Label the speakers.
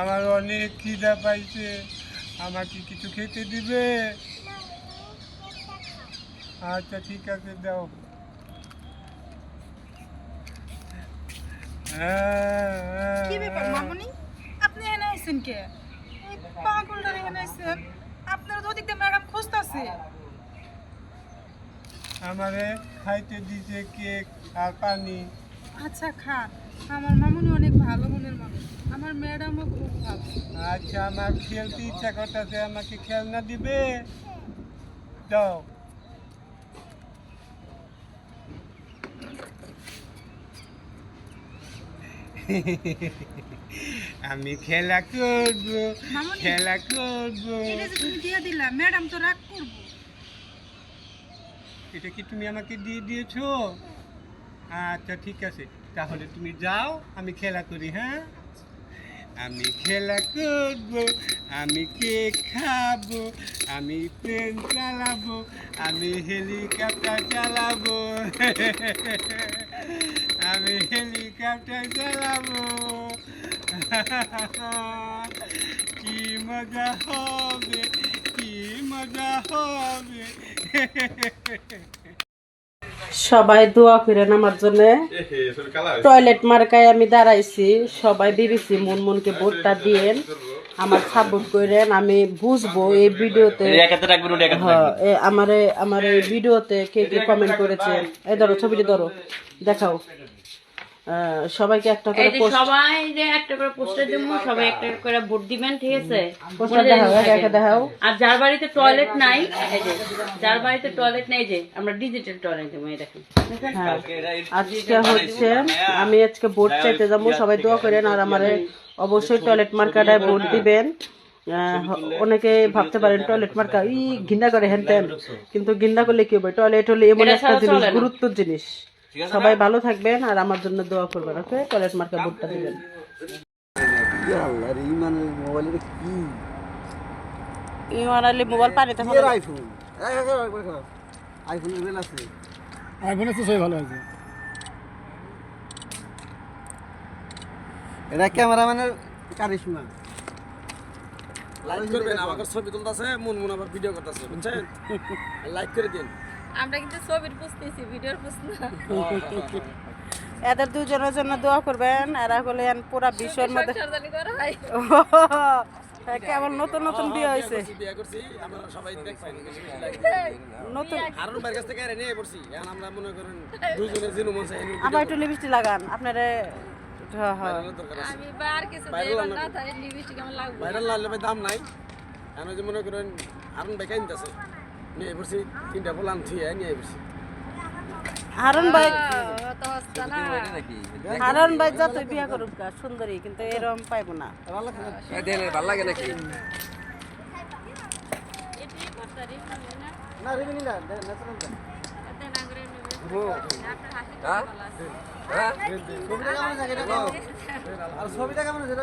Speaker 1: আমার অনেক খিদা পাইছে। আমাকে কিছু খেতে দিবে? আচ্ছা ঠিক আছে দাও।
Speaker 2: কি ব্যাপার মামনি? আপনি এখানে আইছেন কে? এই এখানে আইছেন। আপনার তো ওদিকে ম্যাডাম খুঁজতাছে।
Speaker 1: আমারে খাইতে দিছে কেক আর পানি।
Speaker 2: আচ্ছা খা। আমার মামুনি অনেক ভালো মনের মানুষ। আমার ম্যাডামও খুব ভালো।
Speaker 1: আচ্ছা আমার খেলতে ইচ্ছা করতেছে আমাকে খেলনা দিবে? দাও। আমি খেলা করব। খেলা করব।
Speaker 2: দিয়ে দিলা ম্যাডাম তো রাগ করব।
Speaker 1: এটা কি তুমি আমাকে দিয়ে দিয়েছ? আচ্ছা ঠিক আছে। তাহলে তুমি যাও, আমি খেলা করি হ্যাঁ? আমি খেলা করব, আমি কেক খাব, আমি প্লেন চালাবো, আমি হেলিকপ্টার চালাবো। আমি হেলিকপ্টার চালাবো। কি মজা হবে, কি মজা হবে
Speaker 3: সবাই দোয়া করেন আমার জন্য। টয়লেট মার্কায় আমি দাঁড়াইছি সবাই বিবিসি মুনমুনকে ভোটটা দিয়েন আমার সাপোর্ট করেন আমি বুঝব এই ভিডিওতে। হ্যাঁ, আমার এ- আমার এই ভিডিওতে কে কে কমেন্ট করেছেন এই ধরো ছবিটি ধরো দেখাও। সবাইকে একটা করে পোস্ট
Speaker 4: সবাই যে একটা করে পোস্টার দেবো সবাই একটা করে ভোট দিবেন ঠিক আছে?
Speaker 3: পোস্টার দেখাও একা একা দেখাও।
Speaker 4: আর যার বাড়িতে টয়লেট নাই এই যে যার বাড়িতে টয়লেট নেই যে আমরা ডিজিটাল টয়লেট দেবো এই দেখেন?
Speaker 3: হ্যাঁ। আজকে হচ্ছে আমি আজকে ভোট চাইতে যাব সবাই দোয়া করেন আর আমারে অবশ্যই টয়লেট মার্কাটায় ভোট দিবেন। আহ, অনেকে ভাবতে পারেন টয়লেট মার্কা ই ঘিন্না করে হেন তেন কিন্তু ঘিন্না করলে কি হবে? টয়লেট হলে এমন একটা জিনিস
Speaker 4: চলে
Speaker 3: গুরুত্বর জিনিস। সবাই ভালো থাকবেন আর আমার জন্য দোয়া করবেন ওকে? টয়লেট মার্কা ভোটটা দিবেন।
Speaker 5: আল্লাহর ইমানের মোবাইলের কি?
Speaker 3: ইমান আলী মোবাইল পানিতে
Speaker 5: এর আইফোন? আইফোনের বেল আছে।
Speaker 6: আইফোনে ভালো আছে।
Speaker 5: এটা ক্যামেরাম্যানের কারিশমা।
Speaker 6: লাইক করবেন আমাকে ছবি তুলতেছে মন মন আবার ভিডিও করতেছে বুঝছেন? লাইক করে দিন।
Speaker 7: আমরা কিন্তু ছবির বুঝতেছি ভিডিওর না
Speaker 3: এদের দুজনের জন্য দোয়া করবেন এরা হলে পুরা বিশ্বের মধ্যে কেবল নতুন নতুন বিয়ে হয়েছে
Speaker 6: বিয়ে করছি সবাই দেখছেন বেশি বেশি লাইক
Speaker 3: নতুন
Speaker 6: হারুন ভাইয়ের কাছ থেকে এনে নিয়ে পড়ছি এখন আমরা মনে করেন দুইজনে জিনু
Speaker 3: আবার একটু লিপস্টিক লাগান আপনারে
Speaker 6: আছে।
Speaker 7: আমি
Speaker 6: ভাইরাল দাম নাই। যে মনে করেন হারুন ভাই কাইনতেছে নিয়ে পড়ছি তিনটা বলান থুয়ে নিয়ে পড়ছি
Speaker 3: হারুন ভাই
Speaker 7: তো হচ্ছে না।
Speaker 3: হারুন বিয়া করুক গা, সুন্দরী কিন্তু এরকম পাইবো না।
Speaker 7: এটাই করতে রে না
Speaker 5: না না ন্যাচারাল
Speaker 7: না ভালো আছে?
Speaker 5: ছবিটা কেমন আছে?